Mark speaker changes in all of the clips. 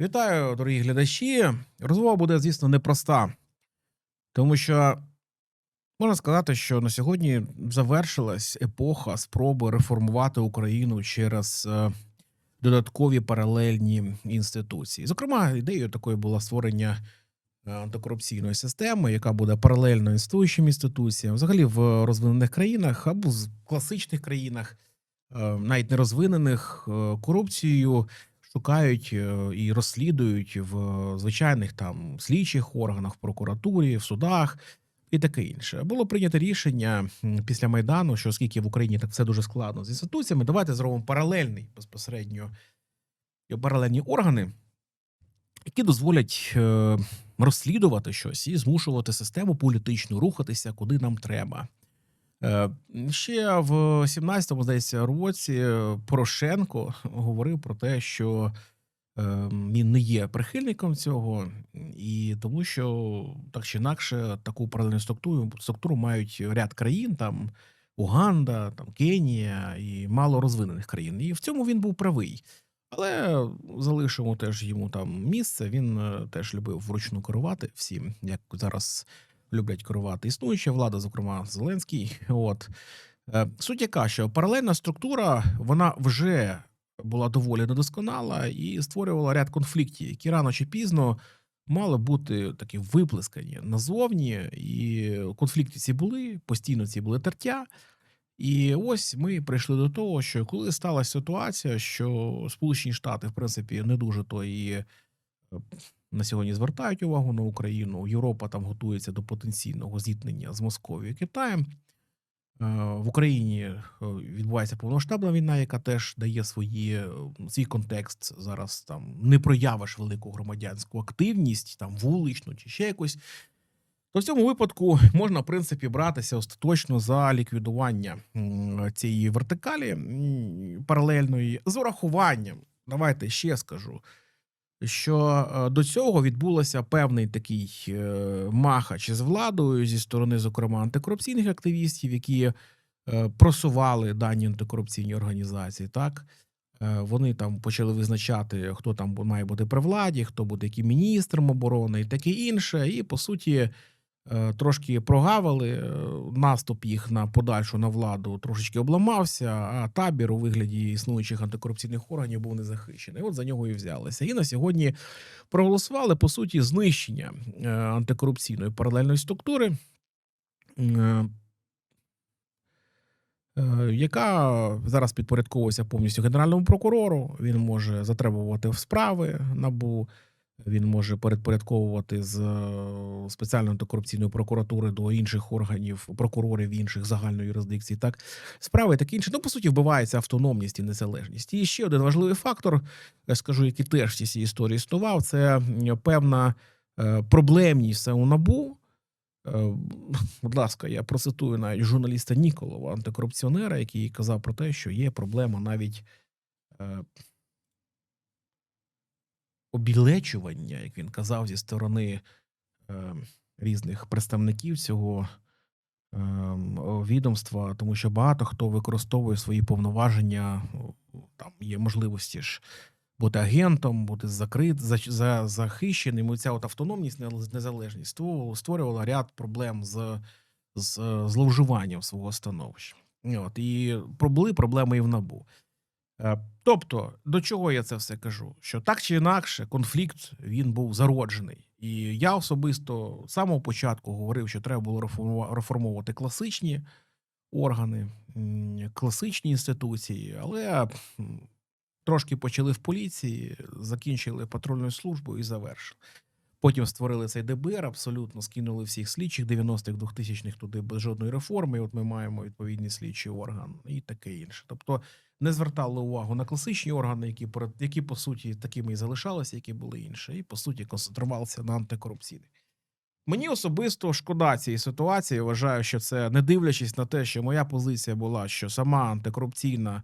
Speaker 1: Вітаю, дорогі глядачі. Розмова буде, звісно, непроста, тому що можна сказати, що на сьогодні завершилась епоха спроби реформувати Україну через е, додаткові паралельні інституції. Зокрема, ідеєю такою було створення е, антикорупційної системи, яка буде паралельно існуючим інституціям, взагалі в розвинених країнах або в класичних країнах, е, навіть не розвинених, е, корупцією шукають е, і розслідують в звичайних там слідчих органах, в прокуратурі, в судах і таке інше. Було прийнято рішення після майдану, що оскільки в Україні так все дуже складно з інституціями, давайте зробимо паралельний безпосередньо паралельні органи, які дозволять е, розслідувати щось і змушувати систему політичну рухатися, куди нам треба. Е, Ще в 17-му, здається, році Порошенко говорив про те, що е, він не є прихильником цього, і тому що так чи інакше таку паралельну структуру, структуру мають ряд країн, там Уганда, там Кенія і мало розвинених країн. І в цьому він був правий. Але залишимо теж йому там місце. Він е, теж любив вручну керувати всім, як зараз люблять керувати існуюча влада, зокрема Зеленський. От Е, суть яка, що паралельна структура вона вже була доволі недосконала і створювала ряд конфліктів, які рано чи пізно мали бути такі виплескані назовні. І конфлікти ці були, постійно ці були тертя. І ось ми прийшли до того, що коли сталася ситуація, що Сполучені Штати, в принципі, не дуже то і на сьогодні звертають увагу на Україну. Європа там готується до потенційного зіткнення з Московією Китаєм. Е, В Україні е, відбувається повноштабна війна, яка теж дає свої, е, свій контекст. Зараз там не проявиш велику громадянську активність, там вуличну чи ще якось. То в цьому випадку можна, в принципі, братися остаточно за ліквідування цієї вертикалі паралельної з урахуванням. Давайте ще скажу, що е, до цього відбулося певний такий е, махач з владою зі сторони, зокрема, антикорупційних активістів, які е, просували дані антикорупційні організації. Так вони там почали визначати, хто там має бути при владі, хто буде яким міністром оборони і таке інше. І по суті. Е, Трошки прогавили е, наступ їх на подальшу на владу, трошечки обламався, а табір у вигляді існуючих антикорупційних органів був незахищений. От за нього і взялися. І на сьогодні проголосували по суті знищення е, антикорупційної паралельної структури, яка зараз підпорядковується повністю генеральному прокурору. Він може затребувати в справи набу. Він може передпорядковувати з е, спеціальної антикорупційної прокуратури до інших органів, прокурорів інших загальної юрисдикції. Так справи таке інше. Ну по суті, вбивається автономність і незалежність. І ще один важливий фактор, я скажу, який теж в цій історії існував, це певна е, проблемність у набу. Е, Будь ласка, я процитую навіть журналіста Ніколова, антикорупціонера, який казав про те, що є проблема навіть е, обілечування, як він казав, зі сторони е, різних представників цього е, відомства, тому що багато хто використовує свої повноваження, там є можливості ж бути агентом, бути закрит, за, за, захищеним. І ця от автономність, незалежність створювала ряд проблем з, з е, зловживанням свого становища. От, і були проблеми і в набу. Е, Тобто, до чого я це все кажу? Що так чи інакше, конфлікт він був зароджений. І я особисто з самого початку говорив, що треба було реформувати класичні органи, класичні інституції, але трошки почали в поліції, закінчили патрульною службою і завершили. Потім створили цей ДБР, абсолютно скинули всіх слідчих 90-х, 2000-х туди без жодної реформи. І от ми маємо відповідний слідчий орган і таке інше. Тобто не звертали увагу на класичні органи, які перед- які по суті такими і залишалися, які були інші, і по суті концентрувалися на антикорупційних. Мені особисто шкода цієї ситуації. Вважаю, що це не дивлячись на те, що моя позиція була, що сама антикорупційна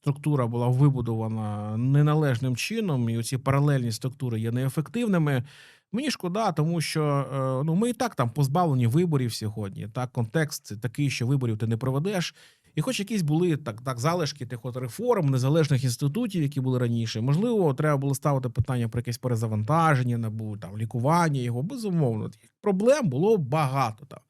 Speaker 1: структура була вибудована неналежним чином, і оці паралельні структури є неефективними. Мені шкода, тому що е, ну ми і так там позбавлені виборів сьогодні. Так, контекст такий, що виборів ти не проведеш. І хоч якісь були так, так залишки тих от реформ, незалежних інститутів, які були раніше, можливо, треба було ставити питання про якесь перезавантаження, набу там лікування його. Безумовно, проблем було багато там.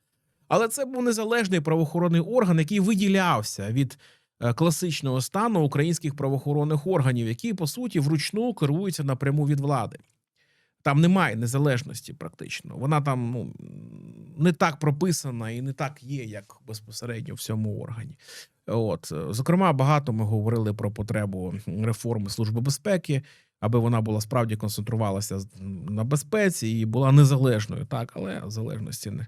Speaker 1: Але це був незалежний правоохоронний орган, який виділявся від е, класичного стану українських правоохоронних органів, які по суті вручну керуються напряму від влади. Там немає незалежності, практично. Вона там ну не так прописана і не так є, як безпосередньо в цьому органі. От е, зокрема, багато ми говорили про потребу реформи служби безпеки, аби вона була справді концентрувалася на безпеці і була незалежною. Так, але залежності не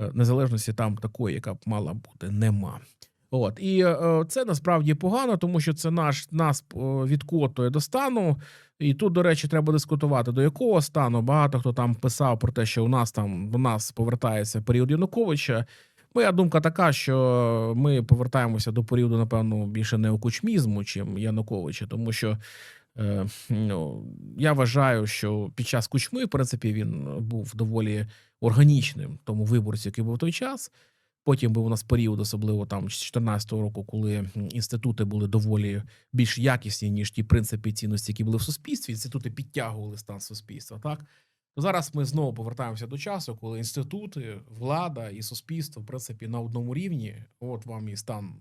Speaker 1: е, незалежності там такої, яка б мала бути, нема. От і е, це насправді погано, тому що це наш нас е, відкотує до стану. І тут, до речі, треба дискутувати, до якого стану. Багато хто там писав про те, що у нас там до нас повертається період Януковича. Моя думка така, що ми повертаємося до періоду, напевно, більше неокучмізму, чим Януковича, тому що е, ну, я вважаю, що під час кучми, в принципі, він був доволі органічним тому виборцю, який був в той час. Потім був у нас період, особливо там з 2014 року, коли інститути були доволі більш якісні, ніж ті принципи цінності, які були в суспільстві. Інститути підтягували стан суспільства. Так зараз ми знову повертаємося до часу, коли інститути, влада і суспільство, в принципі, на одному рівні. От вам і стан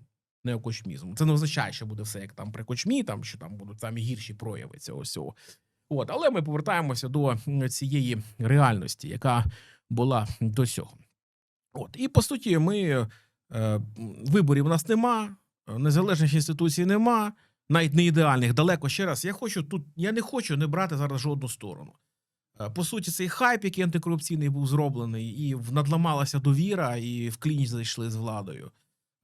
Speaker 1: неокочмізму. Це не означає, що буде все як там при кочмі, там що там будуть самі гірші прояви цього всього. От, але ми повертаємося до цієї реальності, яка була до цього. От, і по суті, ми е, виборів у нас нема, незалежних інституцій нема, навіть не ідеальних. Далеко ще раз. Я хочу тут, я не хочу не брати зараз жодну сторону. Е, По суті, цей хайп, який антикорупційний був зроблений, і надламалася довіра, і в клініч зайшли з владою.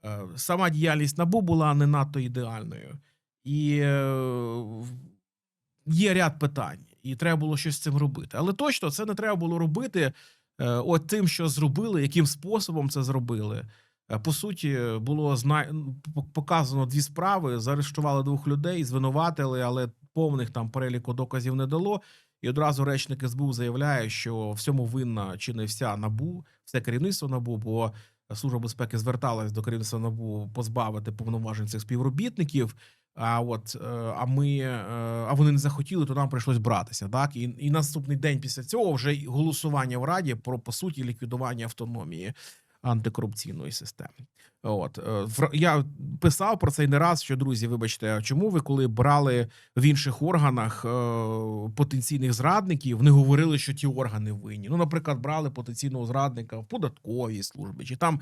Speaker 1: Е, Сама діяльність набу була не надто ідеальною. І є ряд питань, і треба було щось з цим робити. Але точно це не треба було робити от тим, що зробили, яким способом це зробили. Е, По суті, було зна... показано дві справи: заарештували двох людей, звинуватили, але повних там переліку доказів не дало. І одразу речник СБУ заявляє, що в цьому винна чи не вся набу, все керівництво набу, бо служба безпеки зверталась до керівництва набу позбавити повноважень цих співробітників. А от е, а ми е, а вони не захотіли, то нам прийшлось братися. Так і, і наступний день після цього вже голосування в раді про по суті ліквідування автономії антикорупційної системи. От е, я писав про це й не раз. Що друзі, вибачте, чому ви, коли брали в інших органах потенційних зрадників, не говорили, що ті органи винні? Ну, наприклад, брали потенційного зрадника в податковій службі, чи там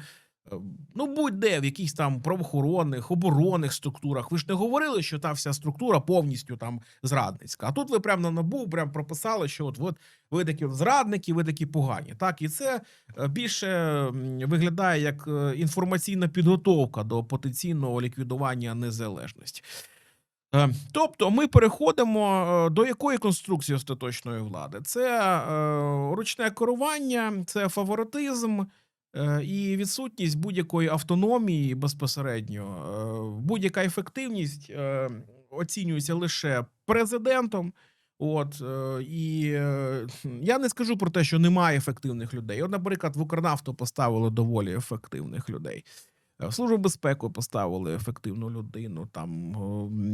Speaker 1: ну будь-де в якихось там правоохоронних, оборонних структурах. Ви ж не говорили, що та вся структура повністю там зрадницька. А тут ви прямо на набу прям прописали, що от, от ви такі зрадники, ви такі погані. Так, і це е, більше виглядає як е, інформаційна підготовка до потенційного ліквідування незалежності. Е, Тобто ми переходимо до якої конструкції остаточної влади? Це ручне керування, це фаворитизм і відсутність будь-якої автономії безпосередньо. Е, Будь-яка ефективність е, оцінюється лише президентом. От е, і е, я не скажу про те, що немає ефективних людей. От, наприклад, в Укрнафту поставили доволі ефективних людей. Е, В Службу безпеки поставили ефективну людину. Там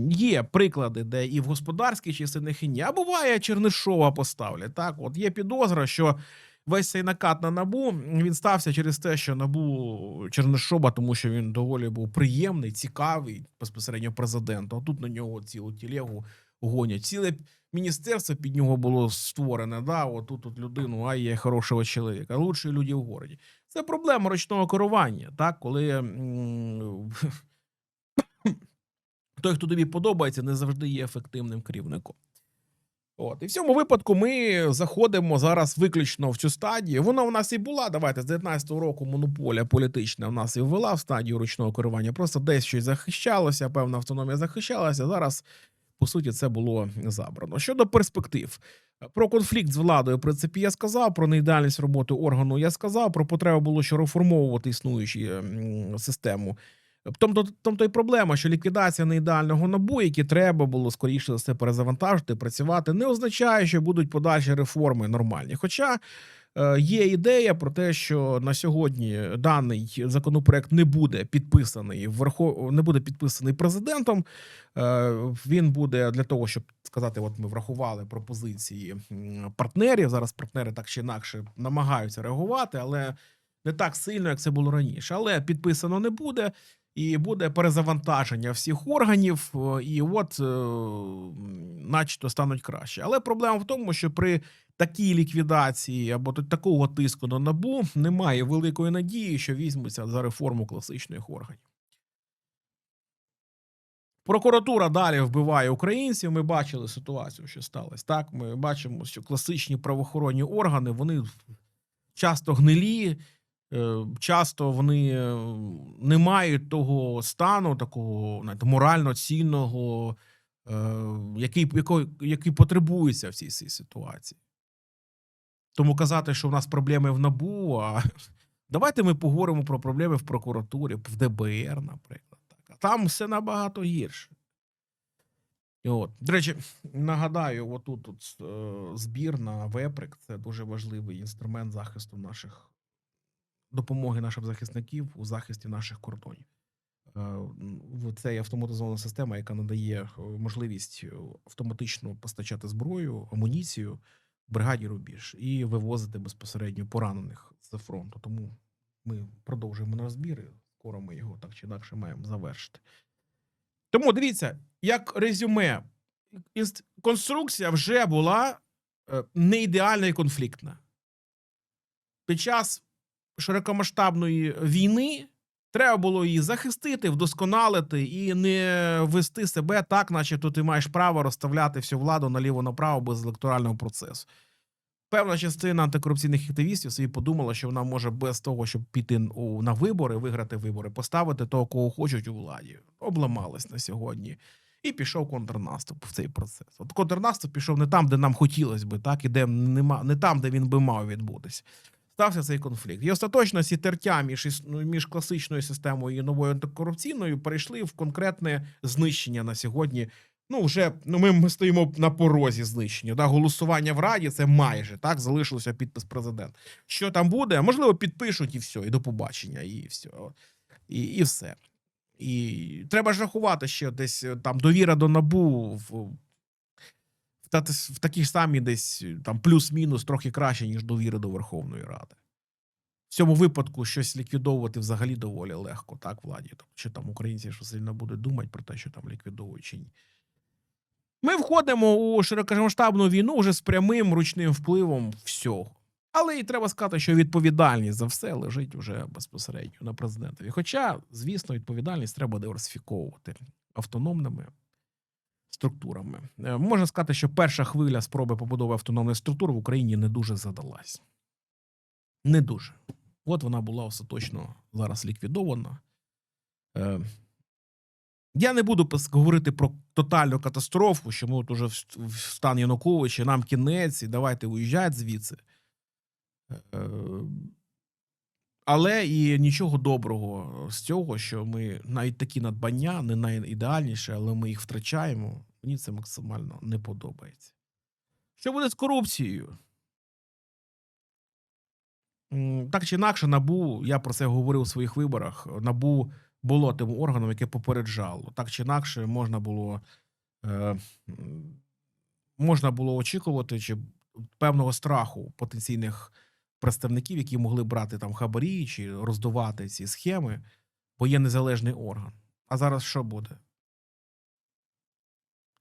Speaker 1: е, є приклади, де і в господарській частині ні. А буває Чернишова поставлять. Так, от є підозра, що весь цей накат на набу він стався через те, що набу Чернишова, тому що він доволі був приємний, цікавий безпосередньо президенту. А тут на нього цілу тілегу гонять. Ціле міністерство під нього було створене. Да, от тут от людину, а є хорошого чоловіка, лучші люди в городі. Це проблема ручного керування, так, коли той, хто тобі подобається, не завжди є ефективним керівником. От, і в цьому випадку ми заходимо зараз виключно в цю стадію. Вона у нас і була. Давайте з 19-го року монополія політична в нас і ввела в стадію ручного керування. Просто десь щось захищалося, певна автономія захищалася. Зараз, по суті, це було забрано. Щодо перспектив, про конфлікт з владою, в принципі, я сказав. Про неідеальність роботи органу я сказав. Про потребу було ще реформовувати існуючу систему. В тому то й проблема, що ліквідація неідеального набу, які треба було скоріше за все перезавантажити, працювати, не означає, що будуть подальші реформи нормальні. Хоча е, є ідея про те, що на сьогодні даний законопроект не буде підписаний Верхов... не буде підписаний президентом. Е, Він буде для того, щоб сказати, от ми врахували пропозиції партнерів. Зараз партнери так чи інакше намагаються реагувати, але не так сильно, як це було раніше. Але підписано не буде. І буде перезавантаження всіх органів, е, і от, е, начебто, стануть краще. Але проблема в тому, що при такій ліквідації або такого тиску на набу немає великої надії, що візьмуться за реформу класичних органів. Прокуратура далі вбиває українців. Ми бачили ситуацію, що сталося. Так, ми бачимо, що класичні правоохоронні органи вони часто гнилі, часто вони е, не мають того стану, такого знаєте, морально цінного, е, який, який, який потребується в цій, цій ситуації. Тому казати, що в нас проблеми в НАБУ, а давайте ми поговоримо про проблеми в прокуратурі, в ДБР, наприклад. Там все набагато гірше. От. До речі, нагадаю, отут тут, е, збір на Веприк це дуже важливий інструмент захисту наших допомоги нашим захисників у захисті наших кордонів. Е, Це є автоматизована система, яка надає е, можливість е, автоматично постачати зброю, амуніцію бригаді Рубіж і вивозити безпосередньо поранених з фронту. Тому ми продовжуємо наш збір. і Скоро ми його так чи інакше маємо завершити. Тому дивіться, як резюме, конструкція вже була не ідеальна і конфліктна. Під час широкомасштабної війни треба було її захистити, вдосконалити і не вести себе так, начебто ти маєш право розставляти всю владу наліво-направо без електорального процесу. Певна частина антикорупційних активістів собі подумала, що вона може без того, щоб піти на вибори, виграти вибори, поставити того, кого хочуть у владі. Обламалась на сьогодні. І пішов контрнаступ в цей процес. От контрнаступ пішов не там, де нам хотілося би, так і де нема, не там, де він би мав відбутися. Стався цей конфлікт. І остаточно ці тертя між, ну, між класичною системою і новою антикорупційною перейшли в конкретне знищення на сьогодні. Ну, вже ну, ми, ми стоїмо на порозі знищення. Да? Голосування в Раді це майже так залишилося підпис президента. Що там буде? Можливо, підпишуть і все, і до побачення, і все. І, і все. І треба ж рахувати ще десь е, там довіра до набу в, та- в такій ж самій десь е, там плюс-мінус трохи краще, ніж довіра до Верховної Ради. В цьому випадку щось ліквідовувати взагалі доволі легко, так, владі. Тобто, чи там українці що сильно будуть думати про те, що там ліквідовують чи ні. Ми входимо у широкомасштабну війну вже з прямим ручним впливом всього. Але і треба сказати, що відповідальність за все лежить вже безпосередньо на президентові. Хоча, звісно, відповідальність треба диверсифіковувати автономними структурами. Е, Можна сказати, що перша хвиля спроби побудови автономної структури в Україні не дуже задалась. Не дуже. От вона була остаточно зараз ліквідована. Е, Я не буду говорити про тотальну катастрофу, що ми от уже в стан Януковича, нам кінець, і давайте уїжджати звідси. Але і нічого доброго з цього, що ми навіть такі надбання, не найідеальніші, але ми їх втрачаємо. Мені це максимально не подобається. Що буде з корупцією? Так чи інакше, набу, я про це говорив у своїх виборах. Набу було тим органом, яке попереджало. Так чи інакше, можна було, е, можна було очікувати чи певного страху потенційних представників, які могли брати там хабарі чи роздувати ці схеми, бо є незалежний орган. А зараз що буде?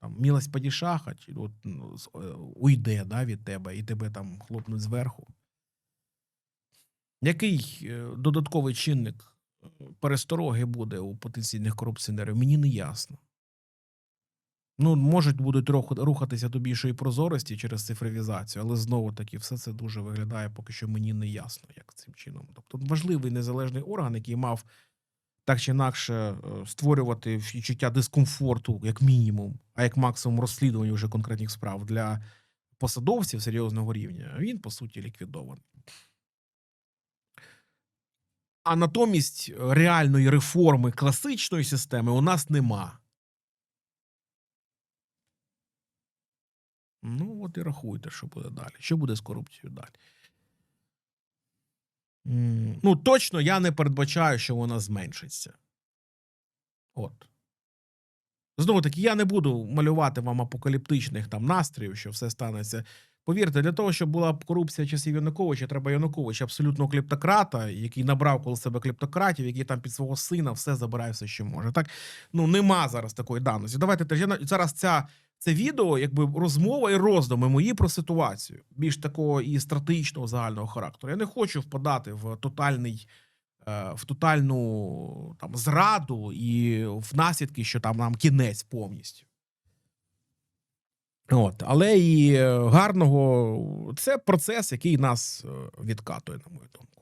Speaker 1: Там мілость падішаха, чи от, ну, е, уйде да, від тебе, і тебе там хлопнуть зверху. Який е, додатковий чинник е, перестороги буде у потенційних корупціонерів? Мені не ясно. Ну, можуть будуть рухати- рухатися до більшої прозорості через цифровізацію, але знову таки все це дуже виглядає поки що мені не ясно, як цим чином. Тобто важливий незалежний орган, який мав так чи інакше е, створювати відчуття дискомфорту, як мінімум, а як максимум розслідування вже конкретних справ для посадовців серйозного рівня, він по суті ліквідований. А натомість реальної реформи класичної системи у нас нема. Ну, от і рахуйте, що буде далі. Що буде з корупцією далі? Ну, точно я не передбачаю, що вона зменшиться. От. Знову таки, я не буду малювати вам апокаліптичних там настроїв, що все станеться. Повірте, для того, щоб була корупція часів Януковича, треба Янукович абсолютно клептократа, який набрав коло себе клептократів, який там під свого сина все забирає, все, що може. Так ну нема зараз такої даності. Давайте зараз ця. Це відео, якби розмова і роздуми мої про ситуацію, більш такого і стратегічного загального характеру. Я не хочу впадати в тотальний, е, в тотальну там зраду і в наслідки, що там нам кінець повністю. От, але і гарного це процес, який нас е, відкатує, на мою думку.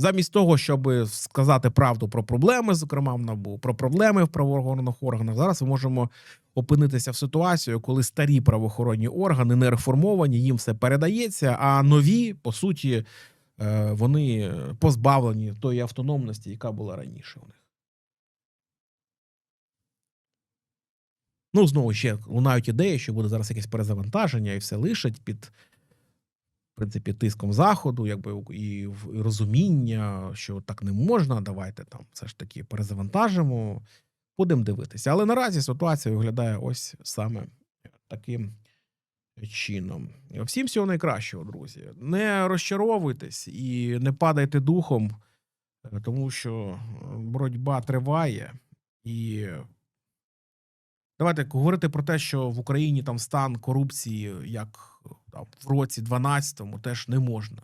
Speaker 1: Замість того, щоб сказати правду про проблеми, зокрема в НАБУ, про проблеми в правоохоронних органах, зараз ми можемо опинитися в ситуацію, коли старі правоохоронні органи не реформовані, їм все передається, а нові, по суті, е, вони позбавлені тої автономності, яка була раніше у них. Ну, знову ще лунають ідеї, що буде зараз якесь перезавантаження, і все лишать під принципі тиском заходу, якби і розуміння, що так не можна. Давайте там все ж таки перезавантажимо. Будемо дивитися. Але наразі ситуація виглядає ось саме таким чином. Всім всього найкращого, друзі. Не розчаровуйтесь і не падайте духом, е, тому що е, боротьба триває і. Давайте говорити про те, що в Україні там стан корупції, як там, в році 12-му, теж не можна.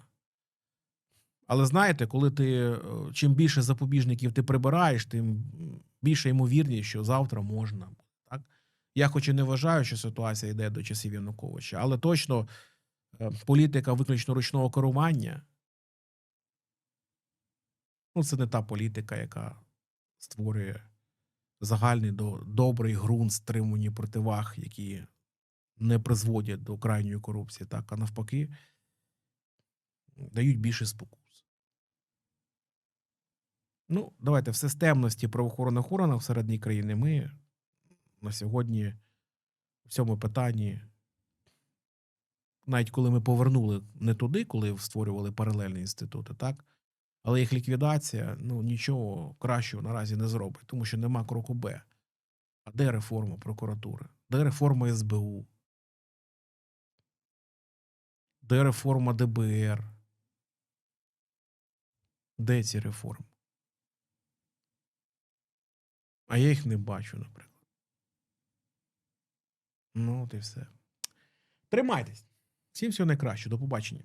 Speaker 1: Але знаєте, коли ти е, чим більше запобіжників ти прибираєш, тим більше ймовірність, що завтра можна. Так? Я хоч і не вважаю, що ситуація йде до часів Януковича, але точно е, політика виключно ручного керування. Ну, це не та політика, яка створює загальний до добрий ґрунт стримувані противаг, які не призводять до крайньої корупції, так, а навпаки, дають більше спокус. Ну, давайте в системності правоохоронних органів всередині країни ми на сьогодні в цьому питанні, навіть коли ми повернули не туди, коли створювали паралельні інститути, так? Але їх ліквідація ну, нічого кращого наразі не зробить, тому що нема кроку Б. А де реформа прокуратури? Де реформа СБУ? Де реформа ДБР? Де ці реформи? А я їх не бачу, наприклад. Ну, от і все. Тримайтесь. Всім всього найкраще. До побачення.